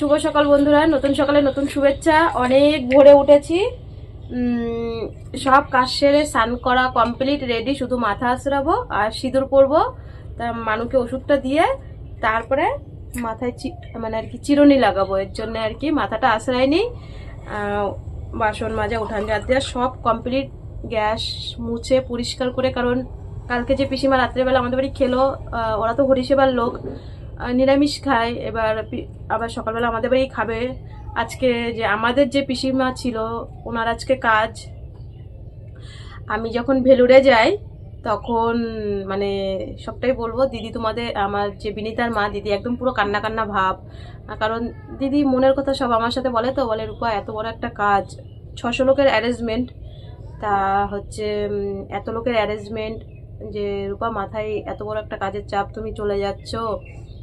শুভ সকাল বন্ধুরা নতুন সকালে নতুন শুভেচ্ছা। অনেক ভোরে উঠেছি। সব কাজ সেরে স্নান করা কমপ্লিট রেডি শুধু মাথা আশ্রাবো আর সিঁদুর পরবো। তা মানুকে ওষুধটা দিয়ে তারপরে মাথায় মানে আর কি চিরুনি লাগাবো। এর জন্য আর কি মাথাটা আশ্রায়নি আহ, বাসন মাজা উঠান ঝাড় দেওয়া সব কমপ্লিট গ্যাস মুছে পরিষ্কার করে কারণ কালকে যে পিসিমা রাত্রেবেলা আমাদের বাড়ি খেলো ওরা তো হরিসেবার লোক। নিরামিষ খায়, এবার আবার সকালবেলা আমাদের বাড়ি খাবে। আজকে যে আমাদের যে পিসিমা ছিল, ওনার আজকে কাজ। আমি যখন ভেলুরে যাই, তখন মানে সবটাই বলব, দিদি তোমাদের, আমার যে বিনীতার মা, দিদি একদম পুরো কান্না কান্না ভাব। কারণ দিদি মনের কথা সব আমার সাথে বলে তো, বলে, রূপা, এত বড় একটা কাজ। ছশো লোকের অ্যারেঞ্জমেন্ট তা হচ্ছে এত লোকের অ্যারেঞ্জমেন্ট যে, রূপা, মাথায় এত বড় একটা কাজের চাপ, তুমি চলে যাচ্ছ।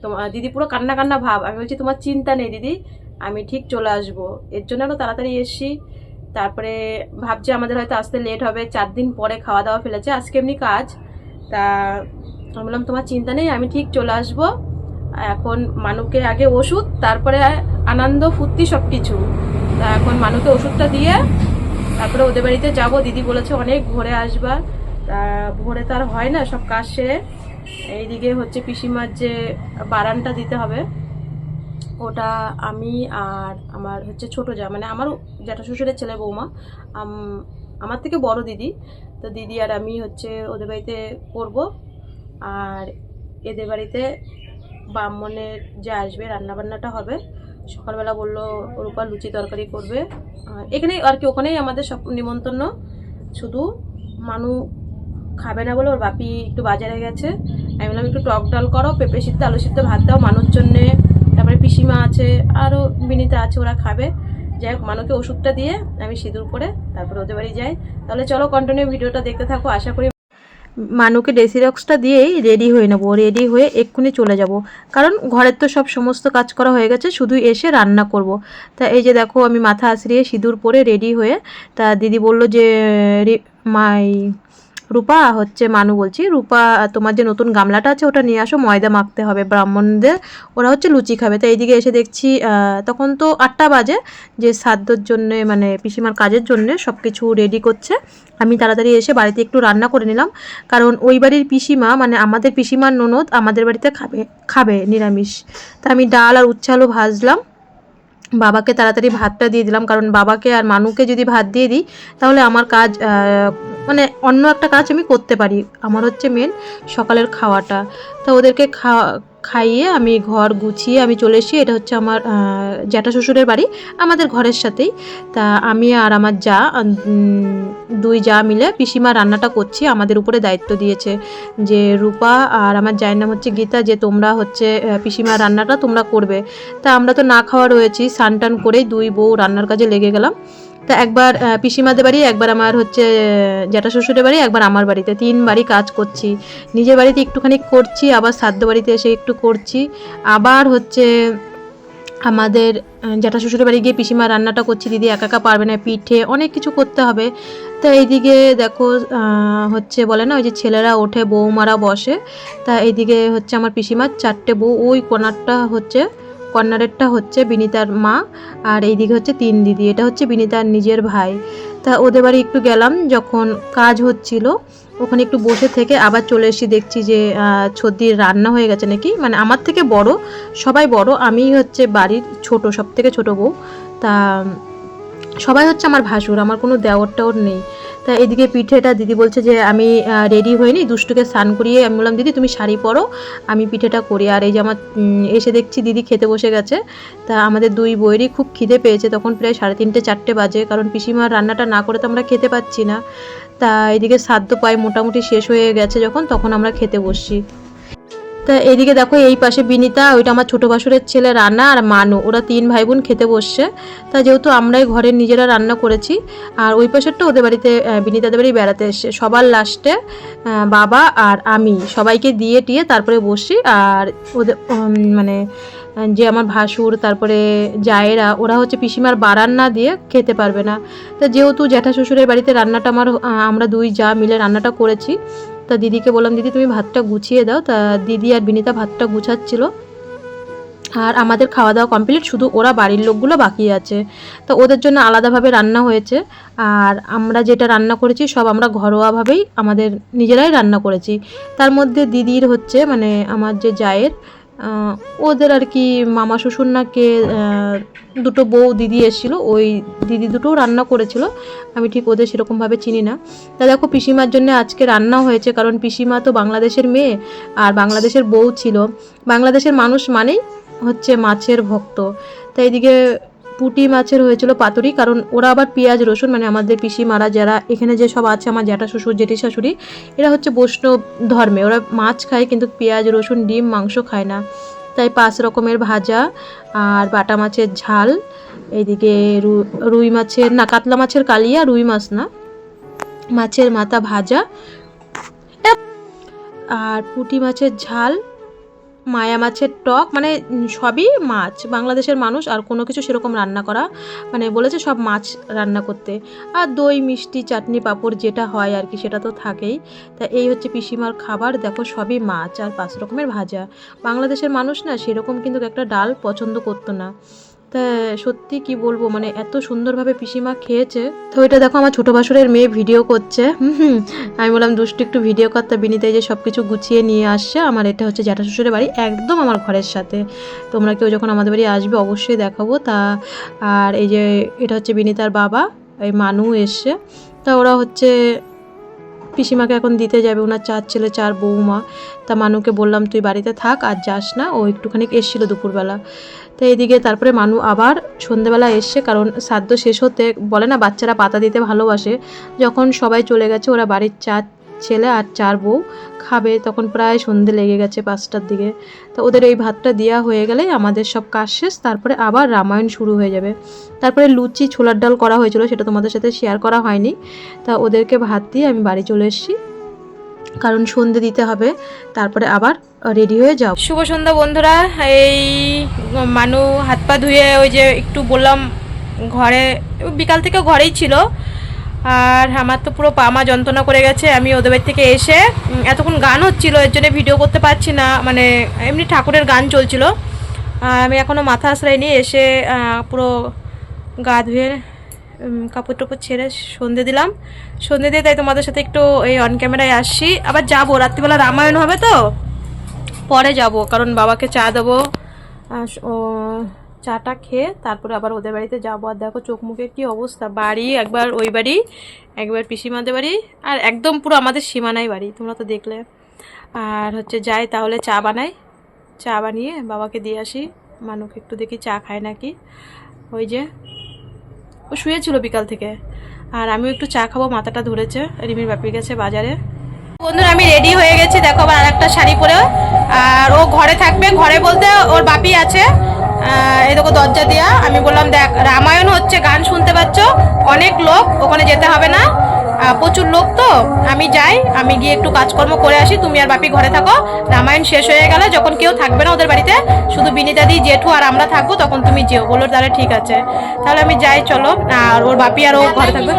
তোমার দিদি পুরো কান্না কান্না ভাব। আমি বলছি, তোমার চিন্তা নেই দিদি, আমি ঠিক চলে আসব। এর জন্য আরও তাড়াতাড়ি এসছি। তারপরে ভাবছি আমাদের হয়তো আসতে লেট হবে। চার দিন পরে খাওয়া দাওয়া ফেলেছে। আজকে এমনি কাজ। তা আমি বললাম, তোমার চিন্তা নেই, আমি ঠিক চলে আসব। এখন মানুকে আগে ওষুধ, তারপরে আনন্দ, ফুর্তি সব কিছু তা এখন মানুকে ওষুধটা দিয়ে তারপরে ওদের বাড়িতে যাব। দিদি বলেছে, অনেক ভোরে আসবা। তা ভোরে তো আর হয় না, সব কাজ সেরে। এইদিকে হচ্ছে পিসিমার যে বারানটা দিতে হবে, ওটা আমি আর আমার হচ্ছে ছোট যা মানে আমার জ্যাঠা শ্বশুরের ছেলে বৌমা আমার থেকে বড় দিদি, তো দিদি আর আমি হচ্ছে ওদের বাড়িতে করব আর এদের বাড়িতে ব্রাহ্মণের যে আসবে, রান্নাবান্নাটা হবে, সকালবেলা বলল রূপা লুচি তরকারি করবে এখানেই আর কি, ওখানেই আমাদের সব নিমন্ত্রণ, শুধু মানু খাবে না বলে ওর বাপি একটু বাজারে গেছে। আমি বললাম, একটু টক ডাল করো, পেঁপে সিদ্ধ, আলু সিদ্ধ ভাত দাও মানুষ জন্যে। তারপরে পিসিমা আছে আরও বিনিতা আছে, ওরা খাবে। যাই হোক, মানুকে ওষুধটা দিয়ে আমি সিঁদুর পরে তারপরে ওদের বাড়ি যাই। তাহলে চলো কন্টিনিউ ভিডিওটা দেখতে থাকো, আশা করি মানুকে ডেসিরক্সটা দিয়েই রেডি হয়ে নেব। রেডি হয়ে এক্ষুনি চলে যাব। কারণ ঘরের তো সব সমস্ত কাজ করা হয়ে গেছে, শুধু এসে রান্না করব। তা এই যে দেখো, আমি মাথা আশ্রিয়ে সিঁদুর পরে রেডি হয়ে, তা দিদি বলল যে মাই রূপা, হচ্ছে মানু বলছি। রূপা, তোমার যে নতুন গামলাটা আছে, ওটা নিয়ে আসো, ময়দা মাখতে হবে ব্রাহ্মণদের। ওরা হচ্ছে লুচি খাবে। তো এইদিকে এসে দেখছি তখন তো আটটা বাজে, যে সাধ্যর জন্য মানে পিসিমার কাজের জন্য সব কিছু রেডি করছে। আমি তাড়াতাড়ি এসে বাড়িতে একটু রান্না করে নিলাম। কারণ ওই বাড়ির পিসিমা মানে আমাদের পিসিমার ননদ, আমাদের বাড়িতে খাবে খাবে নিরামিষ। তা আমি ডাল আর উচ্ছে আলু ভাজলাম। বাবাকে তাড়াতাড়ি ভাতটা দিয়ে দিলাম। কারণ বাবাকে আর মানুকে যদি ভাত দিয়ে দিই, তাহলে আমার কাজ মানে অন্য একটা কাজ আমি করতে পারি। আমার হচ্ছে মেন সকালের খাওয়াটা। তো ওদেরকে খাওয়া খাইয়ে আমি ঘর গুছিয়ে আমি চলে এসেছি। এটা হচ্ছে আমার জ্যাঠা শ্বশুরের বাড়ি আমাদের ঘরের সাথেই। তা আমি আর আমার যা দুই যা মিলে পিসিমা রান্নাটা করছি আমাদের উপরে দায়িত্ব দিয়েছে। যে রূপা আর আমার জায়ের নাম হচ্ছে গীতা যে তোমরা হচ্ছে আহ, পিসিমার রান্নাটা তোমরা করবে। তা আমরা তো না খাওয়া রয়েছি স্নান টান করেই দুই বউ রান্নার কাজে লেগে গেলাম। তা একবার পিসিমাদের বাড়ি, একবার আমার হচ্ছে জ্যাঠা শ্বশুরের বাড়ি, একবার আমার বাড়িতে। তিন বাড়ি কাজ করছি। নিজের বাড়িতে একটুখানি করছি, আবার সাধ্য বাড়িতে এসে একটু করছি। আবার হচ্ছে, আমাদের জ্যাঠা শ্বশুরের বাড়ি গিয়ে পিসিমা রান্নাটা করছি। দিদি একা একা পারবে না পিঠে, অনেক কিছু করতে হবে। তা এইদিকে দেখো হচ্ছে বলে না, ওই যে ছেলেরা ওঠে, বৌমারা বসে। তা এইদিকে হচ্ছে আমার পিসিমার চারটে বউ, ওই কর্নারটা হচ্ছে কর্নারেরটা হচ্ছে বিনিতার মা, আর এই দিকে হচ্ছে তিন দিদি। এটা হচ্ছে বিনিতার নিজের ভাই। তা ওদের বাড়ি একটু গেলাম, যখন কাজ হচ্ছিল, ওখানে একটু বসে থেকে আবার চলে এসে দেখছি যে ছদ্দির রান্না হয়ে গেছে নাকি। মানে আমার থেকে বড়, সবাই বড় আমি হচ্ছে বাড়ির ছোট সব থেকে ছোট বউ। তা সবাই হচ্ছে আমার ভাসুর, আমার কোনো দেওয়ার টাওয়ার নেই। তা এদিকে পিঠেটা দিদি বলছে যে, আমি রেডি হইনি, দুষ্টুকে স্নান করিয়ে। আমি বললাম, দিদি, তুমি শাড়ি পরো, আমি পিঠেটা করি। আর এই যে আমার এসে দেখছি দিদি খেতে বসে গেছে। তা আমাদের দুই বইয়েরই খুব খিদে পেয়েছে, তখন প্রায় সাড়ে তিনটে, চারটে বাজে, কারণ পিসিমার রান্নাটা না করে তো আমরা খেতে পাচ্ছি না। তা এদিকে সাধ্য পাই মোটামুটি শেষ হয়ে গেছে যখন, তখন আমরা খেতে বসছি। তা এদিকে দেখো এই পাশে বিনিতা, ওইটা আমার ছোটো বাসুরের ছেলে রান্না আর মানু। ওরা তিন ভাই বোন খেতে বসছে। তা যেহেতু আমরাই ঘরের নিজেরা রান্না করেছি, আর ওই পাশেরটা ওদের বাড়িতে বিনিতাদের বাড়ি বেড়াতে এসছে। সবার লাস্টে বাবা আর আমি সবাইকে দিয়ে টিয়ে তারপরে বসি। আর ওদের মানে যে আমার ভাসুর, তারপরে জায়েরা, ওরা হচ্ছে পিসিমার বারান না দিয়ে খেতে পারবে না। তা যেহেতু জ্যাঠা শ্বশুরের বাড়িতে রান্নাটা আমার আমরা দুই যা মিলে রান্নাটা করেছি তা দিদিকে বললাম, দিদি, তুমি ভাতটা গুছিয়ে দাও। তা দিদি আর বিনিতা ভাতটা গুছাচ্ছিল। আর আমাদের খাওয়া দাওয়া কমপ্লিট শুধু ওরা বাড়ির লোকগুলো বাকি আছে। তো ওদের জন্য আলাদাভাবে রান্না হয়েছে। আর আমরা যেটা রান্না করেছি, সব আমরা ঘরোয়াভাবেই আমাদের নিজেরাই রান্না করেছি। তার মধ্যে দিদির হচ্ছে মানে আমার যে জায়ের ওদের আর কি মামা শ্বশুর নাকে দুটো বউ দিদি এসেছিল, ওই দিদি দুটো রান্না করেছিল। আমি ঠিক ওদের সেরকমভাবে চিনি না। তা দেখো, পিসিমার জন্য আজকে রান্না হয়েছে, কারণ পিসিমা তো বাংলাদেশের মেয়ে, আর বাংলাদেশের বউ ছিল। বাংলাদেশের মানুষ মানেই হচ্ছে মাছের ভক্ত। তাই এদিকে পুঁটি মাছের হয়েছিল পাতুরি, কারণ ওরা আবার পেঁয়াজ, রসুন মানে আমাদের পিসিমারা যারা, এখানে যে সব আছে আমার জ্যাঠা শ্বশুর, জেঠি শাশুড়ি, এরা হচ্ছে বৈষ্ণব ধর্মে। ওরা মাছ খায়, কিন্তু পেঁয়াজ, রসুন, ডিম, মাংস খায় না। তাই পাঁচ রকমের ভাজা আর বাটা মাছের ঝাল, এইদিকে রুই মাছের, না, কাতলা মাছের কালিয়া, রুই মাছ না, মাছের মাথা ভাজা আর পুঁটি মাছের ঝাল মায়া মাছের টক মানে সবই মাছ। বাংলাদেশের মানুষ আর কোনো কিছু সেরকম রান্না করা মানে বলেছে সব মাছ রান্না করতে। আর দই, মিষ্টি, চাটনি, পাঁপড় যেটা হয় আর কি, সেটা তো থাকেই। তা এই হচ্ছে পিসিমার খাবার, দেখো সবই মাছ আর পাঁচ রকমের ভাজা। বাংলাদেশের মানুষ না সেরকম কিন্তু একটা ডাল পছন্দ করতো না। তা সত্যি কি বলব? মানে এত সুন্দরভাবে পিসিমা খেয়েছে। তো এটা দেখো আমার ছোটো বাসুরের মেয়ে ভিডিও করছে। হুম আমি বললাম, দুষ্টু, একটু ভিডিও করতে বিনিতাই যে সব কিছু গুছিয়ে নিয়ে আসছে। আমার এটা হচ্ছে জ্যাঠা শ্বশুরের বাড়ি, একদম আমার ঘরের সাথে। তোমরা কেউ যখন আমাদের বাড়ি আসবে, অবশ্যই দেখাবো। তা আর এই যে এটা হচ্ছে বিনিতার বাবা, এই মানু এসছে। তা ওরা হচ্ছে পিসিমাকে এখন দিতে যাবে, ওনার চার ছেলে, চার বৌমা। তা মানুকে বললাম, তুই বাড়িতে থাক আর যাস না। ও একটুখানি এসেছিল দুপুরবেলা। তো এদিকে তারপরে মানু আবার সন্ধেবেলা এসছে, কারণ সাদ্য শেষ হতে বলে না, বাচ্চারা পাতা দিতে ভালোবাসে। যখন সবাই চলে গেছে, ওরা বাড়ির চার ছেলে আর চার বউ খাবে, তখন প্রায় সন্ধে লেগে গেছে পাঁচটার দিকে। তো ওদের এই ভাতটা দেওয়া হয়ে গেলে আমাদের সব কাজ শেষ, তারপরে আবার রামায়ণ শুরু হয়ে যাবে। তারপরে লুচি, ছোলার ডাল করা হয়েছিল, সেটা তোমাদের সাথে শেয়ার করা হয়নি। তা ওদেরকে ভাত দিয়ে আমি বাড়ি চলে এসেছি। কারণ সন্ধে দিতে হবে, তারপরে আবার রেডি হয়ে যাও। শুভ সন্ধ্যা বন্ধুরা, এই মানু হাত পা ধুয়ে ওই যে একটু বললাম, ঘরে, বিকাল থেকে ঘরেই ছিল। আর আমার তো পুরো পামা যন্ত্রণা করে গেছে, আমি ওদের বাড়ি থেকে এসে এতক্ষণ গান হচ্ছিল, এর জন্য ভিডিও করতে পারছি না মানে এমনি ঠাকুরের গান চলছিল। আমি এখনও মাথা আশ্রয় নিয়ে এসে পুরো গা ধুয়ে কাপড় টাপড় ছেড়ে সন্ধে দিলাম। সন্ধে দিয়ে তাই তোমাদের সাথে একটু এই অন ক্যামেরায় আসছি। আবার যাব, রাত্রিবেলা রামায়ণ হবে তো? পরে যাব, কারণ বাবাকে চা দেবো ও চাটা খেয়ে তারপরে আবার ওদের বাড়িতে যাব। আর দেখো চোখ মুখের কী অবস্থা। বাড়ি, একবার ওই বাড়ি, একবার পিসিমাদের বাড়ি, আর একদম পুরো আমাদের সীমানায় বাড়ি, তোমরা তো দেখলে। আর হচ্ছে যাই, তাহলে চা বানাই। চা বানিয়ে বাবাকে দিয়ে আসি। মানুষ একটু দেখি চা খায় নাকি। ওই যে, ও শুয়েছিল বিকাল থেকে। আর আমিও একটু চা খাব, মাথাটা ধরেছে। রিমির বাপির গেছে বাজারে। বন্ধুরা, আমি রেডি হয়ে গেছি। দেখো আবার আরেকটা শাড়ি পরে আর ও ঘরে থাকবে। ঘরে বলতে ওর বাপি আছে। এই দেখো দরজা দিয়া আমি বললাম, দেখ, রামায়ণ হচ্ছে গান শুনতে পাচ্ছ, অনেক লোক, ওখানে যেতে হবে না। প্রচুর লোক তো, আমি যাই, আমি গিয়ে একটু কাজকর্ম করে আসি, তুমি আর বাপি ঘরে থাকো। রামায়ণ শেষ হয়ে গেলে যখন কেউ থাকবে না ওদের বাড়িতে, শুধু বিনিতাদি জেঠু আর আমরা থাকব, তখন তুমি যেও। বলল, তাহলে ঠিক আছে। তাহলে আমি যাই, চলো, আর ওর বাপি আর ও ঘরে থাকবে।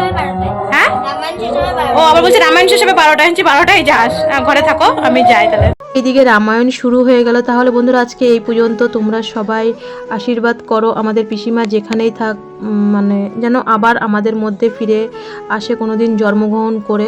আবার বলছে রামায়ণ শেষ হবে বারোটা ইঞ্চি, বারোটাই যাস। ঘরে থাকো, আমি যাই তাহলে। এদিকে রামায়ণ শুরু হয়ে গেল। তাহলে বন্ধুরা, আজকে এই পর্যন্ত তোমরা সবাই আশীর্বাদ করো আমাদের পিসিমা যেখানেই থাক মানে যেন আবার আমাদের মধ্যে ফিরে আসে কোনোদিন জন্মগ্রহণ করে।